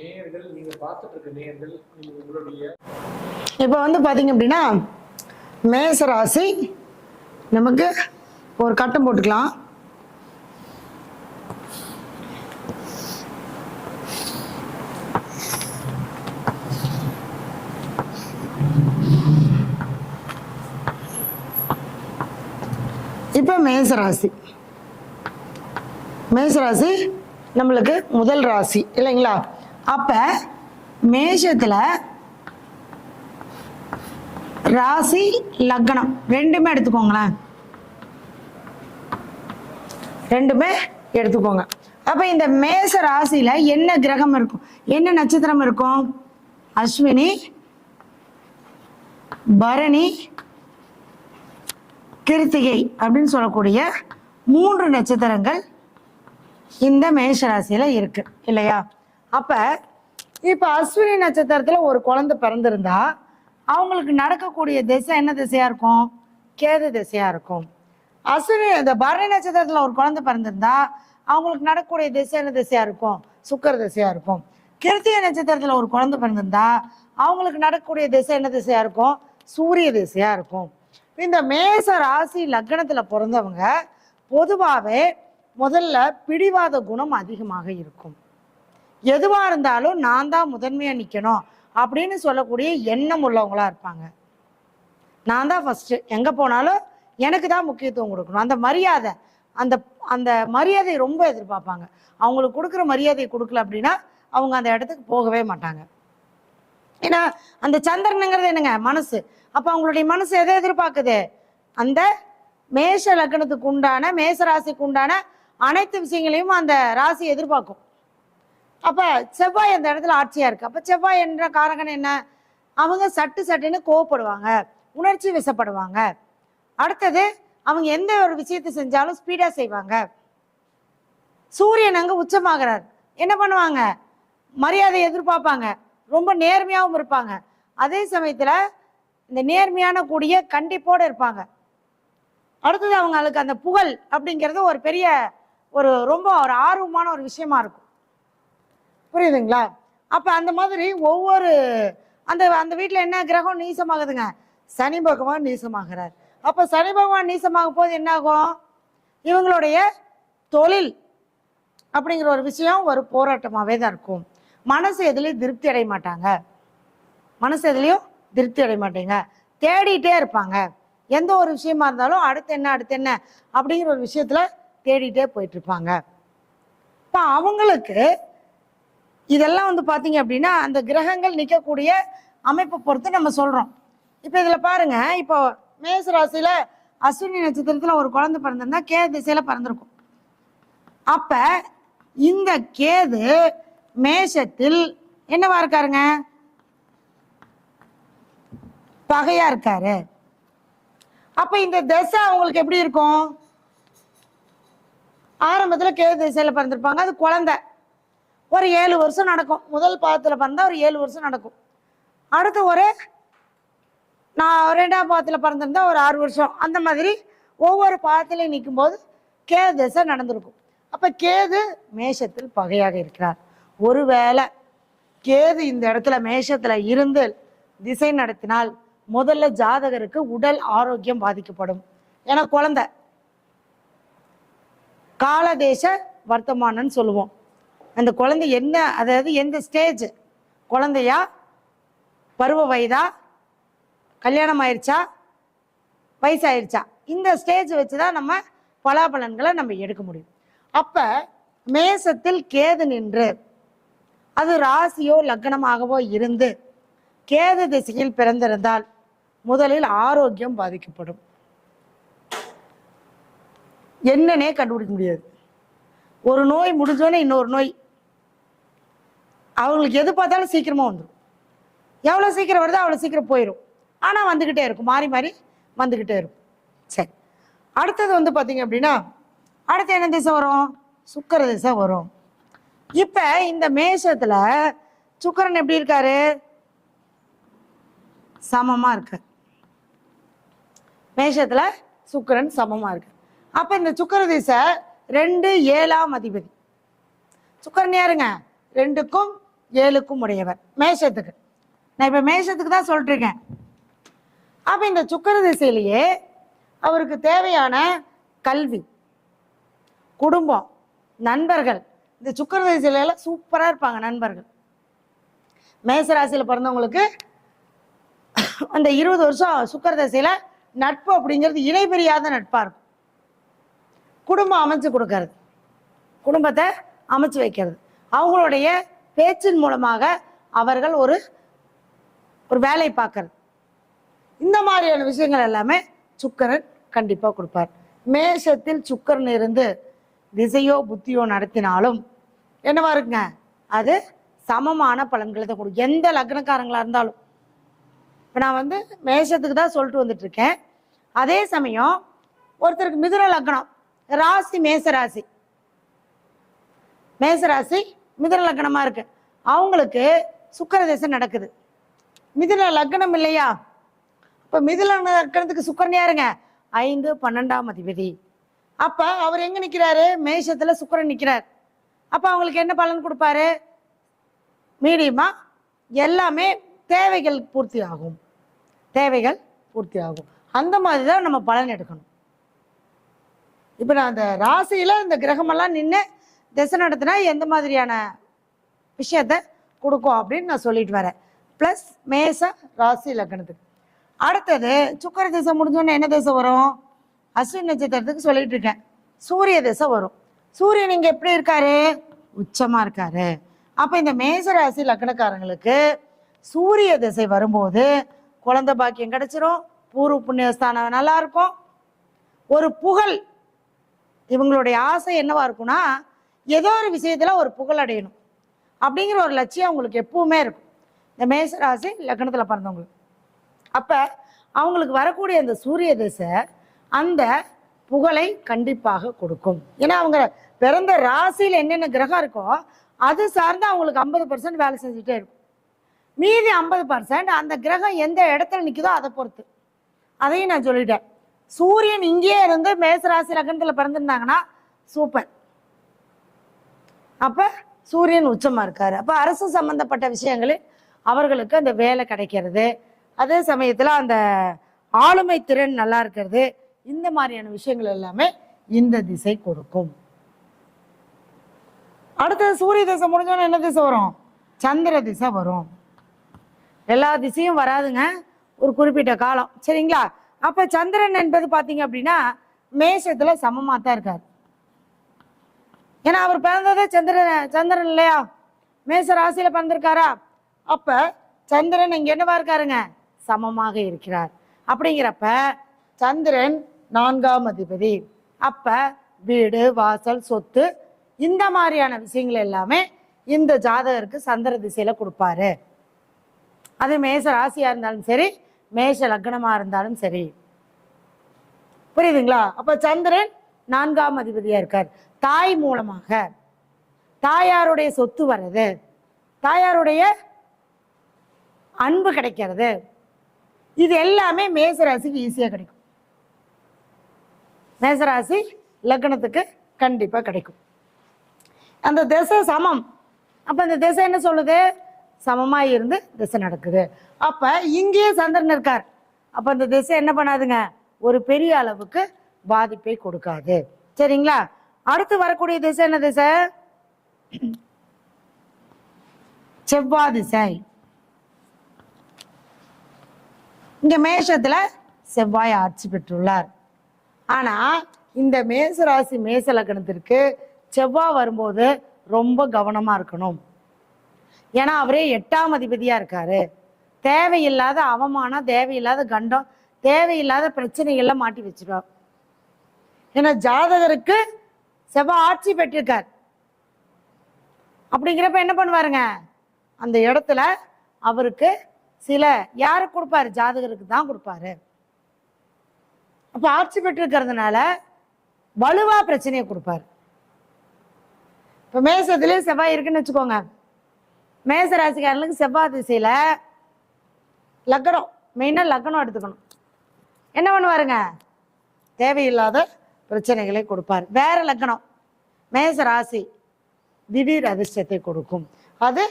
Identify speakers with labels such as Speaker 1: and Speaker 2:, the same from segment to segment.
Speaker 1: நேயர்கள் நீங்க பார்த்துட்டு இருக்க நேயர்கள் நீங்க உங்களுடைய
Speaker 2: இப்போ வந்து பார்த்தீங்க அப்படின்னா மேச ராசி நமக்கு ஒரு கட்டம் போட்டுக்கலாம். இப்போ மேச ராசி மேச ராசி நம்மளுக்கு முதல் ராசி இல்லைங்களா? அப்போ மேஷத்தில் ராசி லக்னம். ரெண்டுமே எடுத்துக்கோங்களேன். ரெண்டுமே எடுத்துக்கோங்க. அப்ப இந்த மேச ராசியில என்ன கிரகம் இருக்கும்? என்ன நட்சத்திரம் இருக்கும்? அஸ்வினி பரணி கிருத்திகை அப்படின்னு சொல்லக்கூடிய மூன்று நட்சத்திரங்கள் இந்த மேஷ ராசியில இருக்கு. இல்லையா? அப்ப இப்ப அஸ்வினி நட்சத்திரத்துல ஒரு குழந்தை பிறந்திருந்தா அவங்களுக்கு நடக்கக்கூடிய திசை என்ன திசையா இருக்கும்? கேது திசையா இருக்கும். அஸ்வினி இந்த பரணி நட்சத்திரத்துல ஒரு குழந்தை பிறந்திருந்தா அவங்களுக்கு நடக்கக்கூடிய திசை என்ன திசையா இருக்கும்? சுக்கர திசையா இருக்கும். கிருத்திய நட்சத்திரத்துல ஒரு குழந்தை பிறந்திருந்தா அவங்களுக்கு நடக்கக்கூடிய திசை என்ன திசையா இருக்கும்? சூரிய திசையா இருக்கும். இந்த மேச ராசி லக்னத்துல பிறந்தவங்க பொதுவாகவே முதல்ல பிடிவாத குணம் அதிகமாக இருக்கும். எதுவா இருந்தாலும் நான் தான் முதன்மையா நிக்கணும் அப்படின்னு சொல்லக்கூடிய எண்ணம் உள்ளவங்களா இருப்பாங்க. நான் தான் ஃபர்ஸ்ட் எங்க போனாலும் எனக்கு தான் முக்கியத்துவம் கொடுக்கணும். அந்த மரியாதை அந்த அந்த மரியாதை ரொம்ப எதிர்பார்ப்பாங்க. அவங்களுக்கு கொடுக்குற மரியாதையை கொடுக்கல அப்படின்னா அவங்க அந்த இடத்துக்கு போகவே மாட்டாங்க. ஏன்னா அந்த சந்திரனுங்கிறது என்னங்க? மனசு. அப்போ அவங்களுடைய மனசு எதை எதிர்பார்க்குது? அந்த மேஷ லக்னத்துக்கு உண்டான மேச ராசிக்கு உண்டான அனைத்து விஷயங்களையும் அந்த ராசி எதிர்பார்க்கும். அப்போ செவ்வாய் அந்த இடத்துல ஆட்சியாக இருக்கு. அப்போ செவ்வாய் என்ற காரகன் என்ன? அவங்க சட்டு சட்டுன்னு கோவப்படுவாங்க. உணர்ச்சி வசப்படுவாங்க. அடுத்தது அவங்க எந்த ஒரு விஷயத்தை செஞ்சாலும் ஸ்பீடாக செய்வாங்க. சூரியன் அங்கே உச்சமாகிறார். என்ன பண்ணுவாங்க? மரியாதை எதிர்பார்ப்பாங்க. ரொம்ப நேர்மையாகவும் இருப்பாங்க. அதே சமயத்தில் இந்த நேர்மையான கூடிய கண்டிப்போடு இருப்பாங்க. அடுத்தது அவங்களுக்கு அந்த புகழ் அப்படிங்கிறது ஒரு பெரிய ஒரு ரொம்ப ஒரு ஆர்வமான ஒரு விஷயமா இருக்கும். புரியுதுங்களா? அப்போ அந்த மாதிரி ஒவ்வொரு அந்த அந்த வீட்டில் என்ன கிரகம் நீசமாகுதுங்க? சனி பகவான் நீசமாகிறார். அப்போ சனி பகவான் நீசமாகும் போது என்னாகும்? இவங்களுடைய தொழில் அப்படிங்கிற ஒரு விஷயம் ஒரு போராட்டமாகவே தான் இருக்கும். மனசு எதுலேயும் திருப்தி அடைய மாட்டாங்க. மனசு எதுலேயும் திருப்தி அடைய மாட்டேங்க. தேடிட்டே இருப்பாங்க. எந்த ஒரு விஷயமா இருந்தாலும் அடுத்து என்ன அடுத்து என்ன அப்படிங்கிற ஒரு விஷயத்தில் தேடிட்டே போயிட்டு இருப்பாங்க. இப்போ அவங்களுக்கு இதெல்லாம் வந்து பார்த்தீங்க அப்படின்னா அந்த கிரகங்கள் நிற்கக்கூடிய அமைப்பை பொறுத்து நம்ம சொல்கிறோம் இப்போ இதில் பாருங்கள் இப்போ மேச ராசியில் அஸ்வினி நட்சத்திரத்தில் ஒரு குழந்தை பிறந்திருந்தா கேது திசையில் பிறந்திருக்கும். அப்போ இந்த கேது மேஷத்தில் என்னவா இருக்காருங்க? பகையா இருக்காரு. அப்ப இந்த திசை அவங்களுக்கு எப்படி இருக்கும்? ஆரம்பத்துல கேது திசையில பிறந்திருப்பாங்க அது குழந்தை. ஒரு ஏழு வருஷம் நடக்கும். முதல் பாதத்தில் பிறந்தா ஒரு ஏழு வருஷம் நடக்கும். அடுத்து ஒரு நான் ரெண்டாம் பாதத்தில் பிறந்திருந்தா ஒரு ஆறு வருஷம். அந்த மாதிரி ஒவ்வொரு பாதத்திலையும் நிற்கும் போது கேது திசை நடந்திருக்கும். அப்போ கேது மேஷத்தில் பகையாக இருக்கிறார். ஒருவேளை கேது இந்த இடத்துல மேஷத்தில் இருந்து திசை நடத்தினால் முதல்ல ஜாதகருக்கு உடல் ஆரோக்கியம் பாதிக்கப்படும். ஏன்னா குழந்தை. காலதேச வர்த்தமானன்னு சொல்லுவோம். அந்த குழந்தை என்ன அதாவது எந்த ஸ்டேஜ் குழந்தையா? பருவ வயதா? கல்யாணம் ஆயிடுச்சா வயசாயிருச்சா? இந்த ஸ்டேஜ் வச்சு தான் நம்ம பலாபலன்களை நம்ம எடுக்க முடியும். அப்போ மேசத்தில் கேது நின்று அது ராசியோ லக்னமாகவோ இருந்து கேது திசையில் பிறந்திருந்தால் முதலில் ஆரோக்கியம் பாதிக்கப்படும். என்னன்னே கண்டுபிடிக்க முடியாது. ஒரு நோய் முடிஞ்சோன்னே இன்னொரு நோய் அவங்களுக்கு எது பார்த்தாலும் சீக்கிரமாக வந்துடும் எவ்வளோ சீக்கிரம் வருதோ அவ்வளோ சீக்கிரம் போயிடும் ஆனால் வந்துக்கிட்டே இருக்கும். மாறி மாறி வந்துக்கிட்டே இருக்கும். சரி. அடுத்தது வந்து பார்த்தீங்க அப்படின்னா அடுத்து என்ன திசை வரும்? சுக்கர திசை வரும். இப்போ இந்த மேஷத்தில் சுக்கரன் எப்படி இருக்காரு? சமமாக இருக்கு. மேஷத்தில் சுக்கரன் சமமாக இருக்கு. அப்போ இந்த சுக்கர திசை ரெண்டு ஏழாம் அதிபதி. சுக்கரன் யாருங்க? ரெண்டுக்கும் ஏழுக்கும் உடையவர். மேஷத்துக்கு. நான் இப்போ மேஷத்துக்கு தான் சொல்லிட்டுருக்கேன். அப்போ இந்த சுக்கிர திசையிலேயே அவருக்கு தேவையான கல்வி குடும்பம் நண்பர்கள். இந்த சுக்கிர திசையில எல்லாம் இருப்பாங்க நண்பர்கள். மேசராசியில் பிறந்தவங்களுக்கு அந்த இருபது வருஷம் சுக்கர திசையில் நட்பு அப்படிங்கிறது இணைபிரியாத நட்பாக இருக்கும். குடும்பம் அமைச்சு கொடுக்கறது. குடும்பத்தை அமைச்சு வைக்கிறது. அவங்களுடைய பேச்சின் மூலமாக அவர்கள் ஒரு ஒரு வேலை பார்க்கறது. இந்த மாதிரியான விஷயங்கள் எல்லாமே சுக்கரன் கண்டிப்பாக கொடுப்பார். மேஷத்தில் சுக்கரன் இருந்து திசையோ புத்தியோ நடத்தினாலும் என்னவா இருக்குங்க? அது சமமான பலன்களை தான் கொடுக்கும். எந்த லக்னக்காரங்களாக இருந்தாலும். இப்போ நான் வந்து மேஷத்துக்கு தான் சொல்லிட்டு வந்துட்டு இருக்கேன் அதே சமயம் ஒருத்தருக்கு மிதுன லக்னம் ராசி மேச ராசி மேச ராசி மிதுன லக்னமா இருக்கு. அவங்களுக்கு சுக்கர தசை நடக்குது. மிதுன லக்னம் இல்லையா? இப்ப மிதுன லக்னத்துக்கு சுக்கரன் யாருங்க? ஐந்து பன்னெண்டாம் அதிபதி. அப்ப அவர் எங்க நிக்கிறாரு? மேஷத்துல சுக்கரன் நிக்கிறார். அப்ப அவங்களுக்கு என்ன பலன் கொடுப்பாரு? மீடியமா எல்லாமே தேவைகள் பூர்த்தி ஆகும். தேவைகள் பூர்த்தி ஆகும். அந்த மாதிரி தான் நம்ம பலன் எடுக்கணும். இப்போ நான் அந்த ராசியில இந்த கிரகமெல்லாம் நின்று திசை நடத்தினா எந்த மாதிரியான விஷயத்த கொடுக்கும் அப்படின்னு நான் சொல்லிட்டு வரேன். ப்ளஸ் மேச ராசி லக்னத்துக்கு. அடுத்தது சுக்கர திசை முடிஞ்சோடனே என்ன திசை வரும்? அஸ்வின் நட்சத்திரத்துக்கு சொல்லிட்டு இருக்கேன். சூரிய திசை வரும். சூரியன் இங்கே எப்படி இருக்காரு? உச்சமாக இருக்காரு. அப்போ இந்த மேச ராசி லக்னக்காரங்களுக்கு சூரிய திசை வரும்போது குழந்த பாக்கியம் கிடைச்சிரும். பூர்வ புண்ணியஸ்தானம் நல்லா இருக்கும். ஒரு புகழ் இவங்களுடைய ஆசை என்னவா இருக்கும்னா ஏதோ ஒரு விஷயத்தில் ஒரு புகழ் அடையணும். அப்படிங்கிற ஒரு லட்சியம் அவங்களுக்கு எப்பவுமே இருக்கும். இந்த மேசராசி லக்னத்தில் பிறந்தவங்களுக்கு. அப்போ அவங்களுக்கு வரக்கூடிய அந்த சூரிய திசை அந்த புகழை கண்டிப்பாக கொடுக்கும். ஏன்னா அவங்க பிறந்த ராசியில் என்னென்ன கிரகம் இருக்கோ அது சார்ந்து அவங்களுக்கு ஐம்பது பர்சன்ட் வேலை செஞ்சுட்டே இருக்கும். மீதி ஐம்பது பர்சன்ட் அந்த கிரகம் எந்த இடத்துல நிற்குதோ அதை பொறுத்து. அதையும் நான் சொல்லிட்டேன். சூரியன் இங்கேயே இருந்து மேசராசி லக்னத்தில் பிறந்திருந்தாங்கன்னா சூப்பர். அப்போ சூரியன் உச்சமாக இருக்கார். அப்போ அரசு சம்மந்தப்பட்ட விஷயங்களில் அவர்களுக்கு அந்த வேலை கிடைக்கிறது. அதே சமயத்தில் அந்த ஆளுமை திறன் நல்லா இருக்கிறது. இந்த மாதிரியான விஷயங்கள் எல்லாமே இந்த திசை கொடுக்கும். அடுத்தது சூரிய திசை முடிஞ்சோன்னா என்ன திசை வரும்? சந்திர திசை வரும். எல்லா திசையும் வராதுங்க. ஒரு குறிப்பிட்ட காலம். சரிங்களா? அப்போ சந்திரன் என்பது பார்த்தீங்க அப்படின்னா மேஷத்தில் சமமாக தான் இருக்கார். ஏன்னா அவர் பிறந்ததே சந்திரன் சந்திரன் இல்லையா? மேச ராசியில பிறந்திருக்காரா? அப்ப சந்திரன் இங்க என்னவா இருக்காருங்க? சமமாக இருக்கிறார். அப்படிங்கிறப்ப சந்திரன் நான்காம் அதிபதி. அப்ப வீடு வாசல் சொத்து இந்த மாதிரியான விஷயங்கள் எல்லாமே இந்த ஜாதகருக்கு சந்திர திசையில கொடுப்பாரு. அது மேச ராசியா இருந்தாலும் சரி மேஷ லக்னமா இருந்தாலும் சரி. புரியுதுங்களா? அப்ப சந்திரன் நான்காம் அதிபதியா இருக்கார். தாய் மூலமாக தாயாருடைய சொத்து வர்றது தாயாருடைய அன்பு கிடைக்கிறது. இது எல்லாமே மேசராசிக்கு ஈஸியாக கிடைக்கும். மேசராசி லக்னத்துக்கு கண்டிப்பாக கிடைக்கும். அந்த திசை சமம். அப்போ அந்த திசை என்ன சொல்லுது? சமமாக இருந்து திசை நடக்குது. அப்போ இங்கேயே சந்திரன் இருக்கார். அப்போ அந்த திசை என்ன பண்ணாதுங்க? ஒரு பெரிய அளவுக்கு பாதிப்பை கொடுக்காது. சரிங்களா? அடுத்து வரக்கூடிய திசை என்ன திசை? செவ்வாய் திசை. இங்க மேஷத்துல செவ்வாய் ஆட்சி பெற்றுள்ளார். ஆனா இந்த மேச ராசி மேச லக்னத்திற்கு செவ்வாய் வரும்போது ரொம்ப கவனமா இருக்கணும். ஏன்னா அவரே எட்டாம் அதிபதியா இருக்காரு. தேவையில்லாத அவமானம் தேவையில்லாத கண்டம் தேவையில்லாத பிரச்சனைகள்லாம் மாட்டி வச்சிருவார் ஏன்னா ஜாதகருக்கு செவ்வாய் ஆட்சி பெற்றிருக்கார். அப்படிங்கிறப்ப என்ன பண்ணுவாருங்க? அந்த இடத்துல அவருக்கு சில யாருக்கு கொடுப்பாரு? ஜாதகருக்கு தான் கொடுப்பாரு. அப்ப ஆட்சி பெற்றிருக்கிறதுனால வலுவா பிரச்சனையை கொடுப்பாரு. இப்ப மேசத்திலே செவ்வாய் இருக்குன்னு வச்சுக்கோங்க. மேச ராசிக்காரர்களுக்கு செவ்வாய் திசையில லக்கணம் மெயினா லக்கணம் எடுத்துக்கணும். என்ன பண்ணுவாருங்க? தேவையில்லாத பிரச்சனைகளை கொடுப்பார். வேற லக்கணம். மேச ராசி திடீர் அதிர்ஷ்டத்தை கொடுக்கும். அது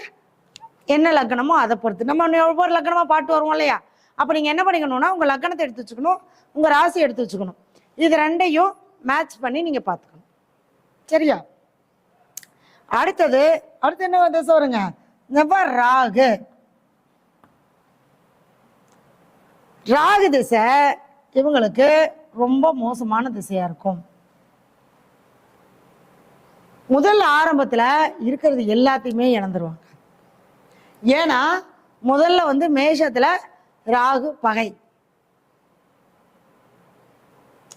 Speaker 2: என்ன லக்கணமோ அதை பொறுத்து. நம்ம ஒவ்வொரு லக்கணமாக பாட்டு வருவோம் இல்லையா? அப்போ நீங்கள் என்ன பண்ணிக்கணும்னா உங்கள் லக்கணத்தை எடுத்து வச்சுக்கணும் உங்கள் ராசி எடுத்து வச்சுக்கணும். இது ரெண்டையும் மேட்ச் பண்ணி நீங்கள் பார்த்துக்கணும் சரியா? அடுத்தது அடுத்து என்ன திசை வருங்க. செவ்வாய் ராகு ராகு திசை இவங்களுக்கு ரொம்ப மோசமான திசையா இருக்கும். முதல் ஆரம்பத்துல இருக்கிறது எல்லாத்தையுமே இழந்துருவாங்க. ஏன்னா முதல்ல வந்து மேஷத்துல ராகு பகை.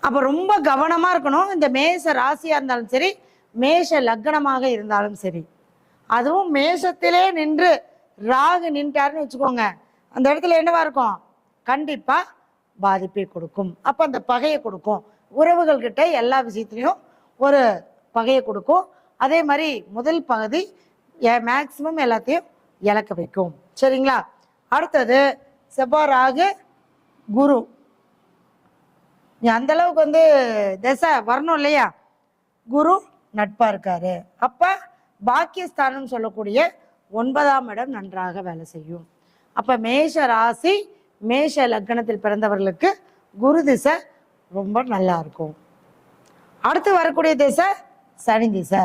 Speaker 2: அப்ப ரொம்ப கவனமா இருக்கணும். இந்த மேஷ ராசியா இருந்தாலும் சரி மேஷ லக்னமாக இருந்தாலும் சரி. அதுவும் மேஷத்திலே நின்று ராகு நின்றாருன்னு வச்சுக்கோங்க. அந்த இடத்துல என்னவா இருக்கும்? கண்டிப்பா பாதிப்பை கொடுக்கும். அப்போ அந்த பகையை கொடுக்கும். உறவுகள்கிட்ட எல்லா விஷயத்துலையும் ஒரு பகையை கொடுக்கும். அதே மாதிரி முதல் பகுதி மேக்சிமம் எல்லாத்தையும் இழக்க வைக்கும். சரிங்களா? அடுத்தது செவ்வாய் குரு. அந்த அளவுக்கு வந்து திசை வரணும் இல்லையா? குரு நட்பா இருக்காரு. அப்ப பாக்கியஸ்தானம் சொல்லக்கூடிய ஒன்பதாம் இடம் நன்றாக வேலை செய்யும். அப்ப மேஷ ராசி மேஷ லக்னத்தில் பிறந்தவர்களுக்கு குரு திசை ரொம்ப நல்லா இருக்கும். அடுத்து வரக்கூடிய திசை சனி திசை.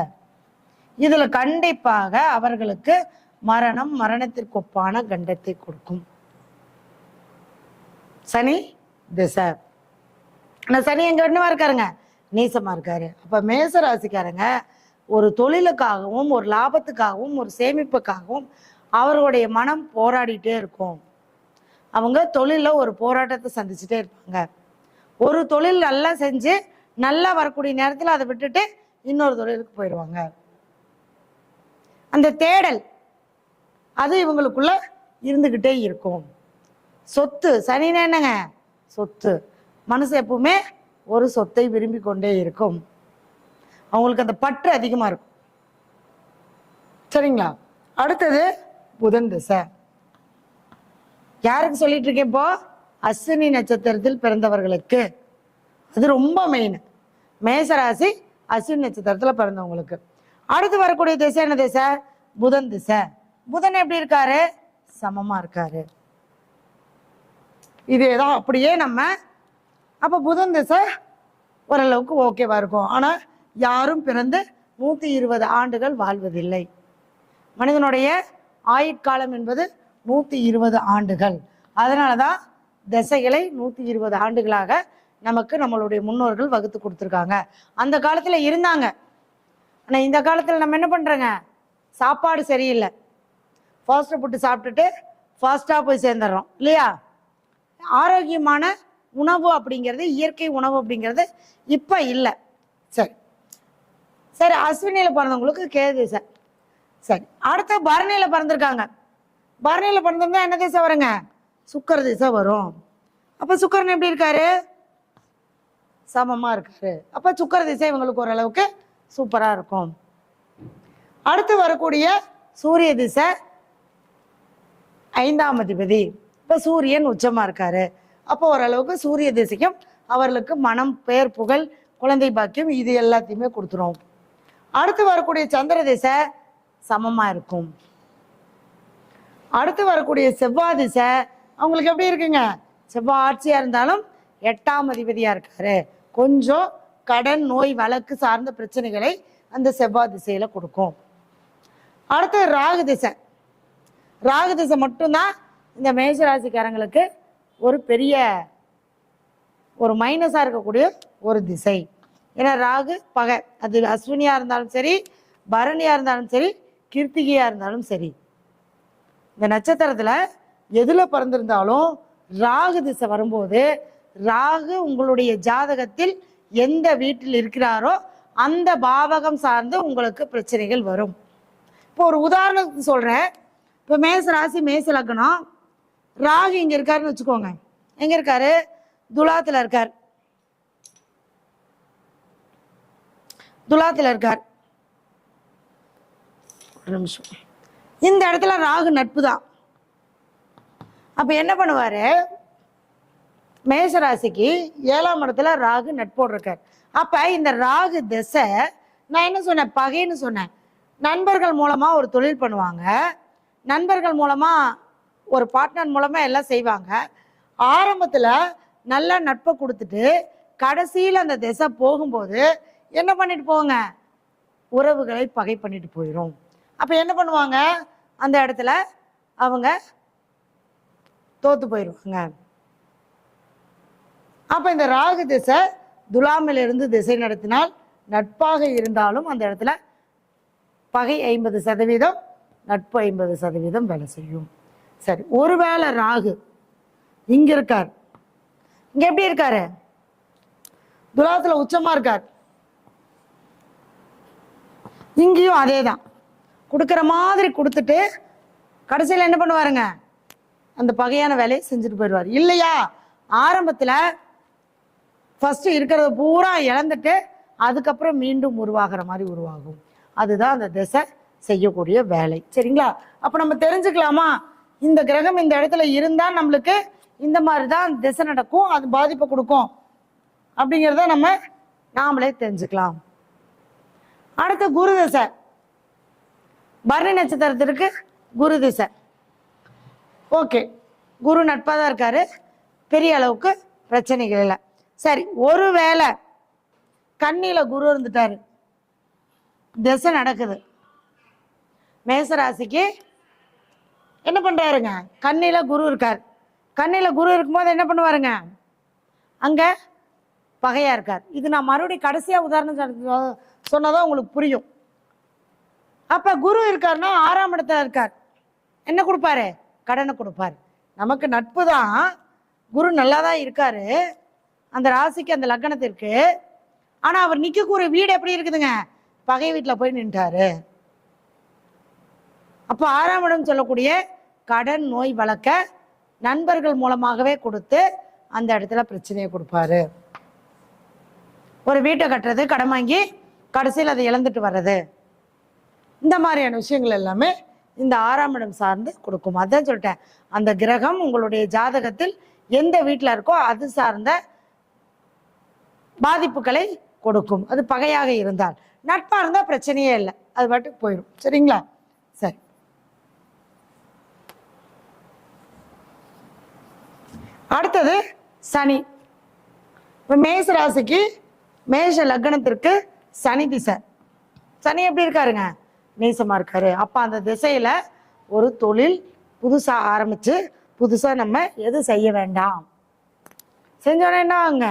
Speaker 2: இதுல கண்டிப்பாக அவர்களுக்கு மரணம் மரணத்திற்கு ஒப்பான கண்டத்தை கொடுக்கும். சனி திசை. ஆனா சனி எங்க என்னவா இருக்காருங்க? நீசமா இருக்காரு. அப்ப மேச ராசிக்காரங்க ஒரு தொழிலுக்காகவும் ஒரு லாபத்துக்காகவும் ஒரு சேமிப்புக்காகவும் அவர்களுடைய மனம் போராடிட்டே இருக்கும். அவங்க தொழிலில் ஒரு போராட்டத்தை சந்திச்சுட்டே இருப்பாங்க. ஒரு தொழில் நல்லா செஞ்சு நல்லா வரக்கூடிய நேரத்தில் அதை விட்டுட்டு இன்னொரு தொழிலுக்கு போயிடுவாங்க. அந்த தேடல் அது இவங்களுக்குள்ள இருந்துக்கிட்டே இருக்கும். சொத்து சனின்னா என்னங்க? சொத்து. மனசு எப்பவுமே ஒரு சொத்தை விரும்பி கொண்டே இருக்கும். அவங்களுக்கு அந்த பற்று அதிகமாக இருக்கும். சரிங்களா? அடுத்தது புதன் திசை. யாருக்கு சொல்லிட்டு இருக்கேன் இப்போ? அஸ்வினி நட்சத்திரத்தில் பிறந்தவர்களுக்கு. அது ரொம்ப மெயின் மேசராசி அஸ்வினி நட்சத்திரத்தில் பிறந்தவங்களுக்கு. அடுத்து வரக்கூடிய திசை என்ன திசை? புதன் திசை. புதன் எப்படி இருக்காரு? சமமா இருக்காரு. இதே தான் அப்படியே நம்ம அப்போ புதன் திசை ஓரளவுக்கு ஓகேவா இருக்கும். ஆனால் யாரும் பிறந்து நூற்றி இருபது ஆண்டுகள் வாழ்வதில்லை. மனிதனுடைய ஆயுட்காலம் என்பது நூற்றி இருபது ஆண்டுகள். அதனால தான் திசைகளை நூற்றி இருபது ஆண்டுகளாக நமக்கு நம்மளுடைய முன்னோர்கள் வகுத்து கொடுத்துருக்காங்க. அந்த காலத்தில் இருந்தாங்க. ஆனால் இந்த காலத்தில் நம்ம என்ன பண்ணுறோங்க சாப்பாடு சரியில்லை. ஃபாஸ்ட் ஃபுட்டு சாப்பிட்டுட்டு ஃபாஸ்ட்டாக போய் சேர்ந்துடுறோம். இல்லையா? ஆரோக்கியமான உணவு அப்படிங்கிறது இயற்கை உணவு அப்படிங்கிறது இப்போ இல்லை. சரி. சரி அஸ்வினியில் பிறந்தவங்களுக்கு கேது சார். சரி அடுத்து பரணியில் பிறந்திருக்காங்க. பரணியில் பிறந்திருந்தா என்ன திசை வருங்க? சுக்கர திசை வரும். அப்போ சுக்கரன் எப்படி இருக்காரு? சமமாக இருக்காரு. அப்போ சுக்கர திசை இவங்களுக்கு ஓரளவுக்கு சூப்பராக இருக்கும். அடுத்து வரக்கூடிய சூரிய திசை ஐந்தாம் அதிபதி. இப்போ சூரியன் உச்சமாக இருக்காரு. அப்போ ஓரளவுக்கு சூரிய திசைக்கும் அவர்களுக்கு மனம் பெயர் புகழ் குழந்தை பாக்கியம் இது எல்லாத்தையுமே கொடுத்துரும். அடுத்து வரக்கூடிய சந்திர திசை சமமாக இருக்கும். அடுத்து வரக்கூடிய செவ்வாய் திசை அவங்களுக்கு எப்படி இருக்குங்க? செவ்வாய் ஆட்சியாக இருந்தாலும் எட்டாம் அதிபதியாக இருக்காரு. கொஞ்சம் கடன் நோய் வழக்கு சார்ந்த பிரச்சனைகளை அந்த செவ்வாய் திசையில் கொடுக்கும். அடுத்து ராகு திசை. ராகு திசை மட்டும்தான் இந்த மேஷராசிக்காரங்களுக்கு ஒரு பெரிய ஒரு மைனஸாக இருக்கக்கூடிய ஒரு திசை. ஏன்னா ராகு பகை. அது அஸ்வினியாக இருந்தாலும் சரி பரணியாக இருந்தாலும் சரி கிருத்திகையாக இருந்தாலும் சரி. இந்த நட்சத்திரத்தில் எதில் பிறந்திருந்தாலும் ராகு திசை வரும்போது ராகு உங்களுடைய ஜாதகத்தில் எந்த வீட்டில் இருக்கிறாரோ அந்த பாவகம் சார்ந்து உங்களுக்கு பிரச்சனைகள் வரும். இப்போ ஒரு உதாரணத்துக்கு சொல்கிறேன் இப்போ மேச ராசி மேச லக்னம். ராகு இங்கே இருக்காருன்னு வச்சுக்கோங்க. எங்கே இருக்காரு? துலாத்தில் இருக்கார். துலாத்தில் இருக்கார். ஒரு நிமிஷம். இந்த இடத்துல ராகு நட்பு தான் அப்போ என்ன பண்ணுவார்? மேசராசிக்கு ஏழாம் இடத்துல ராகு நட்போடு இருக்கார் அப்போ இந்த ராகு திசை நான் என்ன சொன்னேன்? பகைன்னு சொன்னேன். நண்பர்கள் மூலமாக ஒரு தொழில் பண்ணுவாங்க. நண்பர்கள் மூலமாக ஒரு பார்ட்னர் மூலமாக எல்லாம் செய்வாங்க. ஆரம்பத்தில் நல்ல நட்பை கொடுத்துட்டு கடைசியில் அந்த திசை போகும்போது என்ன பண்ணிட்டு போங்க? உறவுகளை பகை பண்ணிட்டு போயிடும் அப்போ என்ன பண்ணுவாங்க? அந்த இடத்துல அவங்க தோத்து போயிடுவாங்க அப்போ இந்த ராகு திசை துலாமிலிருந்து திசை நடத்தினால் நட்பாக இருந்தாலும் அந்த இடத்துல பகை ஐம்பது சதவீதம் நட்பு ஐம்பது சதவீதம் வேலை செய்யும். சரி ஒருவேளை ராகு இங்க இருக்கார். இங்க எப்படி இருக்காரு? துலாத்துல உச்சமா இருக்கார். இங்கேயும் அதே தான் கொடுக்குற மாதிரி கொடுத்துட்டு கடைசியில் என்ன பண்ணுவாருங்க? அந்த பகையான வேலையை செஞ்சுட்டு போயிடுவார். இல்லையா? ஆரம்பத்தில் ஃபஸ்ட்டு இருக்கிறத பூரா இழந்துட்டு அதுக்கப்புறம் மீண்டும் உருவாகிற மாதிரி உருவாகும். அதுதான் அந்த திசை செய்யக்கூடிய வேலை. சரிங்களா? அப்போ நம்ம தெரிஞ்சுக்கலாமா? இந்த கிரகம் இந்த இடத்துல இருந்தால் நம்மளுக்கு இந்த மாதிரி தான் திசை நடக்கும் அது பாதிப்பை கொடுக்கும். அப்படிங்கிறத நம்ம நாமளே தெரிஞ்சுக்கலாம். அடுத்து குரு தசை. பரணி நட்சத்திரத்திற்கு குரு திசை. ஓகே. குரு நட்பாக தான் இருக்காரு. பெரிய அளவுக்கு பிரச்சனைகள் இல்லை. சரி ஒருவேளை கண்ணியில் குரு இருந்துட்டாரு. திசை நடக்குது. மேசராசிக்கு என்ன பண்ணுறாருங்க கண்ணியில் குரு இருக்கார். கண்ணியில் குரு இருக்கும்போது என்ன பண்ணுவாருங்க? அங்கே பகையாக இருக்கார். இது நான் மறுபடியும் கடைசியாக உதாரணம் சொன்னதும் சொன்னதான் உங்களுக்கு புரியும். அப்ப குரு இருக்காருன்னா ஆறாம் இடத்துல இருக்கார். என்ன கொடுப்பாரு? கடனை கொடுப்பாரு. நமக்கு நட்பு தான் குரு நல்லா தான் இருக்காரு. அந்த ராசிக்கு அந்த லக்னத்திற்கு ஆனா அவர் நிக்கக்கூடிய வீடு எப்படி இருக்குதுங்க? பகை வீட்டில் போய் நின்றாரு. அப்போ ஆறாம் இடம் சொல்லக்கூடிய கடன் நோய் வளர்க்க நண்பர்கள் மூலமாகவே கொடுத்து அந்த இடத்துல பிரச்சனையை கொடுப்பாரு. ஒரு வீட்டை கட்டுறது கடன் வாங்கி கடைசியில் அதை இழந்துட்டு வர்றது. இந்த மாதிரியான விஷயங்கள் எல்லாமே இந்த ஆறாம் இடம் சார்ந்து கொடுக்கும். அதான் சொல்லிட்டேன். அந்த கிரகம் உங்களுடைய ஜாதகத்தில் எந்த வீட்டில் இருக்கோ அது சார்ந்த பாதிப்புகளை கொடுக்கும். அது பகையாக இருந்தால். நட்பாக இருந்தால் பிரச்சனையே இல்லை. அது பாட்டுக்கு போயிடும் சரிங்களா? சரி. அடுத்தது சனி. இப்போ மேஷ ராசிக்கு மேஷ லக்னத்திற்கு சனி திசை. சனி எப்படி இருக்காருங்க? நேசமாக இருக்காரு. அப்போ அந்த திசையில் ஒரு தொழில் புதுசாக ஆரம்பித்து புதுசாக நம்ம எது செய்ய வேண்டாம். செஞ்சோடனே என்ன ஆகுங்க?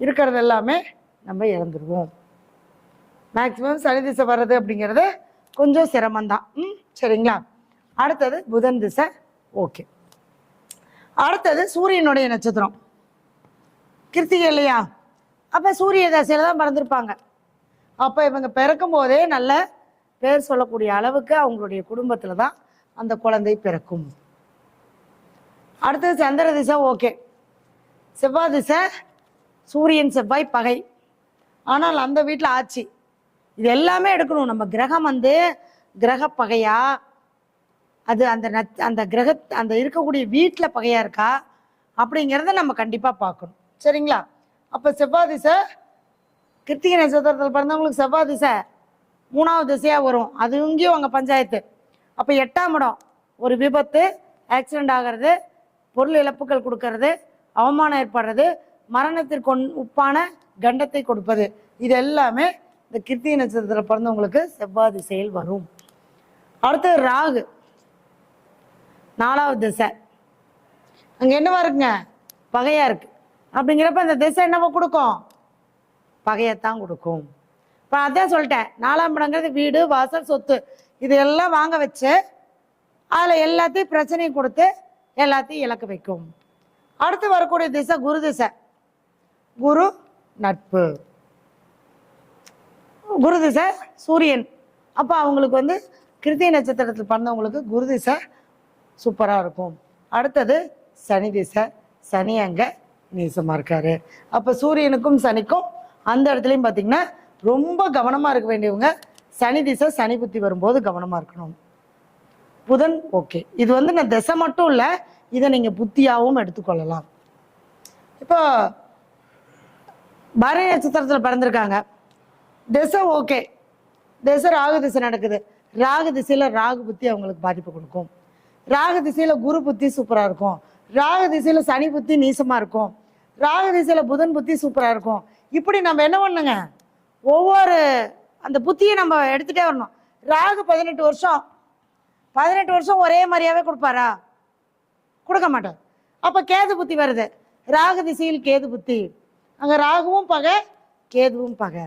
Speaker 2: இருக்கிறது எல்லாமே நம்ம இழந்துருவோம். மேக்சிமம் சனி திசை வர்றது அப்படிங்கிறது கொஞ்சம் சிரமந்தான் ம் சரிங்களா? அடுத்தது புதன் திசை ஓகே. அடுத்தது சூரியனுடைய நட்சத்திரம். கிருத்திகை இல்லையா? அப்போ சூரிய தசையில் தான் பிறந்திருப்பாங்க. அப்போ இவங்க பிறக்கும் போதே நல்ல பேர் சொல்லக்கூடிய அளவுக்கு அவங்களுடைய குடும்பத்தில் தான் அந்த குழந்தை பிறக்கும். அடுத்தது சந்திர திசை ஓகே. செவ்வாய் திசை சூரியன் செவ்வாய் பகை. ஆனால் அந்த வீட்டில் ஆட்சி. இது எல்லாமே எடுக்கணும். நம்ம கிரகம் வந்து கிரக பகையா? அது அந்த நத் அந்த கிரக அந்த இருக்கக்கூடிய வீட்டில் பகையா இருக்கா? அப்படிங்கிறத நம்ம கண்டிப்பாக பார்க்கணும். சரிங்களா? அப்போ செவ்வாய் திசை கிருத்திகை நட்சத்திரத்தில் பிறந்தவங்களுக்கு செவ்வாய் திசை. மூணாவது திசையாக வரும். அது இங்கேயும் அங்கே பஞ்சாயத்து. அப்போ எட்டாம் இடம் ஒரு விபத்து ஆக்சிடென்ட் ஆகிறது பொருள் இழப்புகள் கொடுக்கறது அவமானம் ஏற்படுறது மரணத்திற்கு உப்பான கண்டத்தை கொடுப்பது. இது எல்லாமே இந்த கிருத்திய நட்சத்திரத்தில் பிறந்தவங்களுக்கு செவ்வாய் திசையில் வரும். அடுத்தது ராகு நாலாவது திசை. அங்கே என்னவா இருக்குங்க? பகையாக இருக்குது அப்படிங்கிறப்ப இந்த திசை என்னவோ கொடுக்கும். பகையத்தான் கொடுக்கும். இப்போ அதான் சொல்லிட்டேன். நாலாம் இடங்கிறது வீடு வாசல் சொத்து. இது எல்லாம் வாங்க வச்சு அதில் எல்லாத்தையும் பிரச்சனையை கொடுத்து எல்லாத்தையும் இழக்க வைக்கும். அடுத்து வரக்கூடிய திசை குரு திசை. குரு நட்பு. குரு திசை சூரியன். அப்போ அவங்களுக்கு வந்து கிருத்திய நட்சத்திரத்தில் பிறந்தவங்களுக்கு குரு திசை சூப்பராக இருக்கும். அடுத்தது சனி திசை. சனி அங்கே நீசமாக இருக்காரு. அப்போ சூரியனுக்கும் சனிக்கும் அந்த இடத்துலையும் பார்த்திங்கன்னா ரொம்ப கவனமாக இருக்க வேண்டியவங்க சனி திசை சனி புத்தி வரும்போது கவனமாக இருக்கணும். புதன் ஓகே. இது வந்து நான் திசை மட்டும் இல்லை இதை நீங்கள் புத்தியாகவும் எடுத்துக்கொள்ளலாம். இப்போ பரணி நட்சத்திரத்தில் பிறந்திருக்காங்க. திசை ஓகே. திசை ராகு திசை நடக்குது. ராகு திசையில் ராகு புத்தி அவங்களுக்கு பாதிப்பு கொடுக்கும். ராகு திசையில் குரு புத்தி சூப்பராக இருக்கும். ராகு திசையில் சனி புத்தி நீசமாக இருக்கும். ராகு திசையில் புதன் புத்தி சூப்பராக இருக்கும். இப்படி நம்ம என்ன பண்ணுங்க ஒவ்வொரு அந்த புத்தியை நம்ம எடுத்துகிட்டே வரணும். ராகு பதினெட்டு வருஷம். பதினெட்டு வருஷம் ஒரே மாதிரியாவே கொடுப்பாரா? கொடுக்க மாட்டார். அப்போ கேது புத்தி வருது. ராகு திசையில் கேது புத்தி. அங்கே ராகுவும் பகை கேதுவும் பகை.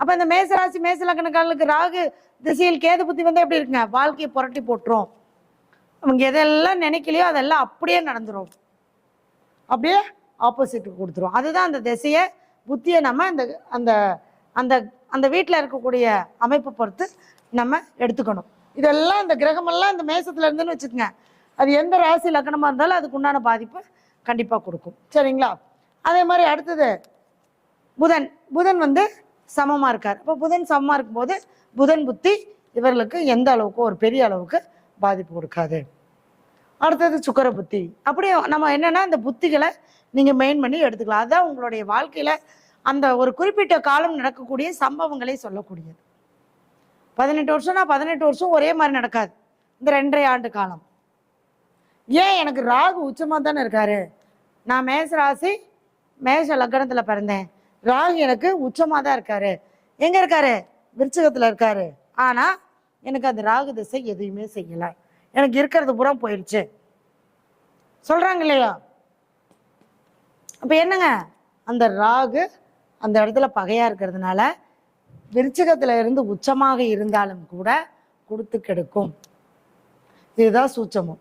Speaker 2: அப்போ இந்த மேசராசி மேச லக்னக்காரர்களுக்கு ராகு திசையில் கேது புத்தி வந்து எப்படி இருக்குங்க? வாழ்க்கையை புரட்டி போட்டுரும். அவங்க எதெல்லாம் நினைக்கலையோ அதெல்லாம் அப்படியே நடந்துடும் அப்படியே ஆப்போசிட்டுக்கு கொடுத்துரும். அதுதான் அந்த திசையை புத்தியை நம்ம அந்த அந்த அந்த அந்த வீட்டில் இருக்கக்கூடிய அமைப்பை பொறுத்து நம்ம எடுத்துக்கணும். இதெல்லாம் இந்த கிரகமெல்லாம் இந்த மேசத்துல இருந்துன்னு வச்சுக்கோங்க. அது எந்த ராசி லக்னமாக இருந்தாலும் அதுக்கு உண்டான பாதிப்பு கண்டிப்பாக கொடுக்கும். சரிங்களா? அதே மாதிரி அடுத்தது புதன். புதன் வந்து சமமாக இருக்கார். அப்போ புதன் சமமாக இருக்கும்போது புதன் புத்தி இவர்களுக்கு எந்த அளவுக்கு ஒரு பெரிய அளவுக்கு பாதிப்பு கொடுக்காது. அடுத்தது சுக்கர புத்தி. அப்படியே நம்ம என்னென்னா இந்த புத்திகளை நீங்கள் மெயின் பண்ணி எடுத்துக்கலாம். அதுதான் உங்களுடைய வாழ்க்கையில் அந்த ஒரு குறிப்பிட்ட காலம் நடக்கக்கூடிய சம்பவங்களை சொல்லக்கூடியது. பதினெட்டு வருஷம்னா பதினெட்டு வருஷம் ஒரே மாதிரி நடக்காது. இந்த ரெண்டரை ஆண்டு காலம். ஏன் எனக்கு ராகு உச்சமாக தானே இருக்காரு? நான் மேஷ ராசி மேஷ லக்னத்தில் பிறந்தேன். ராகு எனக்கு உச்சமாக தான் இருக்காரு. எங்கே இருக்காரு? விருச்சகத்தில் இருக்காரு. ஆனால் எனக்கு அந்த ராகு திசை எதையுமே செய்யலை. எனக்கு இருக்கிறது பூரா போயிடுச்சு சொல்கிறாங்க இல்லையா? அப்போ என்னங்க? அந்த ராகு அந்த இடத்துல பகையாக இருக்கிறதுனால விருச்சகத்தில் இருந்து உச்சமாக இருந்தாலும் கூட கொடுத்து கெடுக்கும். இதுதான் சூட்சமம்.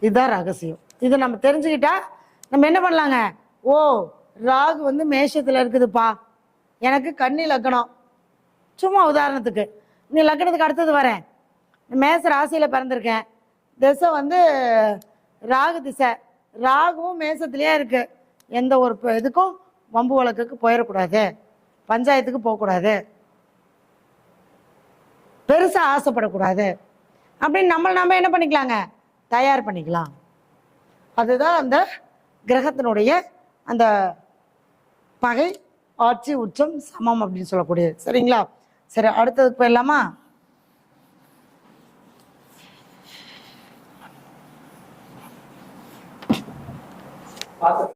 Speaker 2: இதுதான் ரகசியம். இதை நம்ம தெரிஞ்சுக்கிட்டா நம்ம என்ன பண்ணலாங்க? ஓ ராகு வந்து மேஷத்தில் இருக்குதுப்பா. எனக்கு கன்னி லக்கணம். சும்மா உதாரணத்துக்கு நீ லக்கணத்துக்கு அடுத்தது வரேன். மேச ராசியில் பிறந்திருக்கேன். திசை வந்து ராகு திசை. ராகுவும் மேசத்திலேயே இருக்கு. எந்த ஒரு ப- இதுக்கும் வம்பு வழக்குக்கு போயிடக்கூடாது. பஞ்சாயத்துக்கு போகக்கூடாது. பெருசாக ஆசைப்படக்கூடாது. அப்படின்னு நம்மளை நம்ம என்ன பண்ணிக்கலாங்க? தயார் பண்ணிக்கலாம். அதுதான் அந்த கிரகத்தினுடைய அந்த பகை ஆட்சி உச்சம் சமம் அப்படின்னு சொல்லக்கூடியது. சரிங்களா? சரி அடுத்ததுக்கு போயிடலாமா?
Speaker 1: பார்த்து